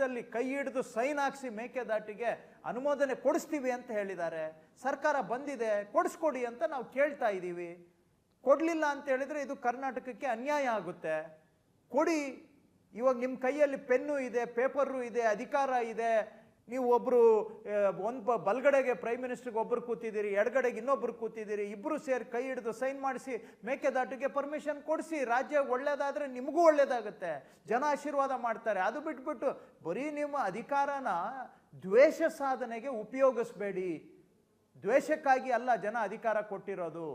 ದಲ್ಲಿ ಕೈ ಹಿಡಿದು ಸೈನ್ ಹಾಕ್ಸಿ ಮೇಕೆದಾಟಿಗೆ ಅನುಮೋದನೆ ಕೊಡಿಸ್ತೀವಿ ಅಂತ ಹೇಳಿದ್ದಾರೆ. ಸರ್ಕಾರ ಬಂದಿದೆ, ಕೊಡಿಸ್ಕೊಡಿ ಅಂತ ನಾವು ಕೇಳ್ತಾ ಇದ್ದೀವಿ. ಕೊಡಲಿಲ್ಲ ಅಂತ ಹೇಳಿದ್ರೆ ಇದು ಕರ್ನಾಟಕಕ್ಕೆ ಅನ್ಯಾಯ ಆಗುತ್ತೆ. ಕೊಡಿ, ಇವಾಗ ನಿಮ್ಮ ಕೈಯಲ್ಲಿ ಪೆನ್ನು ಇದೆ, ಪೇಪರು ಇದೆ, ಅಧಿಕಾರ ಇದೆ ನೀವು ಒಬ್ಬರು ಒಂದು ಬಲ್ಗಡೆಗೆ ಪ್ರೈಮ್ ಮಿನಿಸ್ಟ್ರಿಗೆ ಒಬ್ಬರು ಕೂತಿದ್ದೀರಿ, ಎಡಗಡೆಗೆ ಇನ್ನೊಬ್ರು ಕೂತಿದ್ದೀರಿ ಇಬ್ಬರು ಸೇರಿ ಕೈ ಹಿಡಿದು ಸೈನ್ ಮಾಡಿಸಿ, ಮೇಕೆದಾಟಿಗೆ ಪರ್ಮಿಷನ್ ಕೊಡಿಸಿ, ರಾಜ್ಯ ಒಳ್ಳೇದಾದ್ರೆ ನಿಮಗೂ ಒಳ್ಳೇದಾಗುತ್ತೆ. ಜನ ಆಶೀರ್ವಾದ ಮಾಡ್ತಾರೆ. ಅದು ಬಿಟ್ಬಿಟ್ಟು ಬರೀ ನಿಮ್ಮ ಅಧಿಕಾರನ ದ್ವೇಷ ಸಾಧನೆಗೆ ಉಪಯೋಗಿಸ್ಬೇಡಿ. ದ್ವೇಷಕ್ಕಾಗಿ ಅಲ್ಲ ಜನ ಅಧಿಕಾರ ಕೊಟ್ಟಿರೋದು.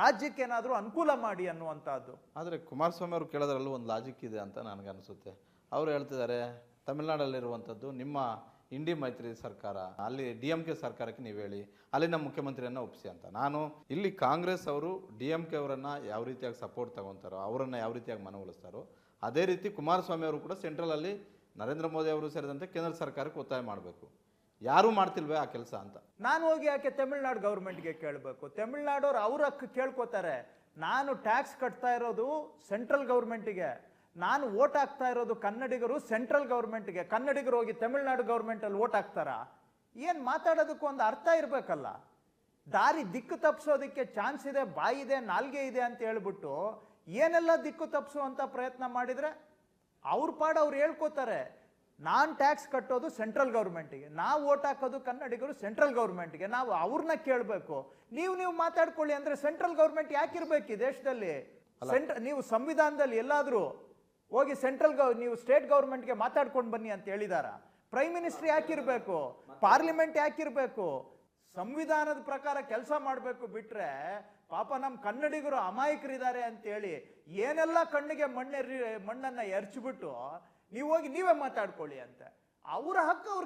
ರಾಜ್ಯಕ್ಕೆ ಏನಾದರೂ ಅನುಕೂಲ ಮಾಡಿ ಅನ್ನುವಂಥದ್ದು. ಆದರೆ ಕುಮಾರಸ್ವಾಮಿ ಅವರು ಕೇಳೋದ್ರಲ್ಲೂ ಒಂದು ಲಾಜಿಕ್ ಇದೆ ಅಂತ ನನಗನ್ನಿಸುತ್ತೆ ಅವರು ಹೇಳ್ತಿದ್ದಾರೆ, ತಮಿಳ್ನಾಡಲ್ಲಿರುವಂಥದ್ದು ನಿಮ್ಮ ಇಂಡಿ ಮೈತ್ರಿ ಸರ್ಕಾರ, ಅಲ್ಲಿ ಡಿ ಎಂ ಕೆ ಸರ್ಕಾರಕ್ಕೆ ನೀವು ಹೇಳಿ ಅಲ್ಲಿನ ಮುಖ್ಯಮಂತ್ರಿಯನ್ನ ಒಪ್ಪಿಸಿ ಅಂತ. ನಾನು ಇಲ್ಲಿ ಕಾಂಗ್ರೆಸ್ ಅವರು ಡಿ ಎಂ ಕೆ ಅವರನ್ನು ಯಾವ ರೀತಿಯಾಗಿ ಸಪೋರ್ಟ್ ತಗೊತಾರೋ, ಅವರನ್ನು ಯಾವ ರೀತಿಯಾಗಿ ಮನವೊಲಿಸ್ತಾರೋ, ಅದೇ ರೀತಿ ಕುಮಾರಸ್ವಾಮಿ ಅವರು ಕೂಡ ಸೆಂಟ್ರಲಲ್ಲಿ ನರೇಂದ್ರ ಮೋದಿ ಅವರು ಸೇರಿದಂತೆ ಕೇಂದ್ರ ಸರ್ಕಾರಕ್ಕೆ ಒತ್ತಾಯ ಮಾಡಬೇಕು. ಯಾರೂ ಮಾಡ್ತಿಲ್ವೇ ಆ ಕೆಲಸ ಅಂತ. ನಾನು ಹೋಗಿ ಯಾಕೆ ತಮಿಳ್ನಾಡು ಗೌರ್ಮೆಂಟ್ಗೆ ಕೇಳಬೇಕು? ತಮಿಳ್ನಾಡವ್ರು ಅವ್ರ ಹಕ್ಕು ಕೇಳ್ಕೋತಾರೆ. ನಾನು ಟ್ಯಾಕ್ಸ್ ಕಟ್ತಾ ಇರೋದು ಸೆಂಟ್ರಲ್ ಗೌರ್ಮೆಂಟಿಗೆ ನಾನು ಓಟ್ ಹಾಕ್ತಾ ಇರೋದು ಕನ್ನಡಿಗರು ಸೆಂಟ್ರಲ್ ಗೌರ್ಮೆಂಟ್ಗೆ. ಕನ್ನಡಿಗರು ಹೋಗಿ ತಮಿಳ್ನಾಡು ಗೌರ್ಮೆಂಟಲ್ಲಿ ಓಟ್ ಹಾಕ್ತಾರಾ? ಏನು ಮಾತಾಡೋದಕ್ಕೂ ಒಂದು ಅರ್ಥ ಇರಬೇಕಲ್ಲ. ದಾರಿ ದಿಕ್ಕು ತಪ್ಪಿಸೋದಕ್ಕೆ ಚಾನ್ಸ್ ಇದೆ ಬಾಯಿದೆ ನಾಲ್ಗೆ ಇದೆ ಅಂತ ಹೇಳ್ಬಿಟ್ಟು ಏನೆಲ್ಲ ದಿಕ್ಕು ತಪ್ಪಿಸುವಂಥ ಪ್ರಯತ್ನ ಮಾಡಿದರೆ ಅವ್ರ ಪಾಡು ಅವ್ರು ಹೇಳ್ಕೊತಾರೆ ನಾನು ಟ್ಯಾಕ್ಸ್ ಕಟ್ಟೋದು ಸೆಂಟ್ರಲ್ ಗೌರ್ಮೆಂಟಿಗೆ ನಾವು ಓಟ್ ಹಾಕೋದು ಕನ್ನಡಿಗರು ಸೆಂಟ್ರಲ್ ಗೌರ್ಮೆಂಟ್ಗೆ ನಾವು ಅವ್ರನ್ನ ಕೇಳಬೇಕು. ನೀವು ನೀವು ಮಾತಾಡ್ಕೊಳ್ಳಿ ಅಂದರೆ ಸೆಂಟ್ರಲ್ ಗೌರ್ಮೆಂಟ್ ಯಾಕಿರ್ಬೇಕು ಈ ದೇಶದಲ್ಲಿ? ಸೆಂಟ್ರ ನೀವು ಸಂವಿಧಾನದಲ್ಲಿ ಎಲ್ಲಾದರೂ ಹೋಗಿ ಸೆಂಟ್ರಲ್ ಗೌ, ನೀವು ಸ್ಟೇಟ್ ಗೌರ್ಮೆಂಟ್ಗೆ ಮಾತಾಡ್ಕೊಂಡು ಬನ್ನಿ ಅಂತ ಹೇಳಿದಾರ. ಪ್ರೈಮ್ ಮಿನಿಸ್ಟರ್ ಯಾಕಿರಬೇಕು? ಪಾರ್ಲಿಮೆಂಟ್ ಯಾಕಿರಬೇಕು? ಸಂವಿಧಾನದ ಪ್ರಕಾರ ಕೆಲಸ ಮಾಡಬೇಕು ಬಿಟ್ರೆ ಪಾಪ ನಮ್ಮ ಕನ್ನಡಿಗರು ಅಮಾಯಕರಿದ್ದಾರೆ ಅಂತೇಳಿ ಏನೆಲ್ಲ ಕಣ್ಣಿಗೆ ಮಣ್ಣೆರಿ ಮಣ್ಣನ್ನ ಎರಚಿಬಿಟ್ಟು ನೀವು ಹೋಗಿ ನೀವೇ ಮಾತಾಡ್ಕೊಳ್ಳಿ ಅಂತ. ಅವರ ಹಕ್ಕು ಅವ್ರು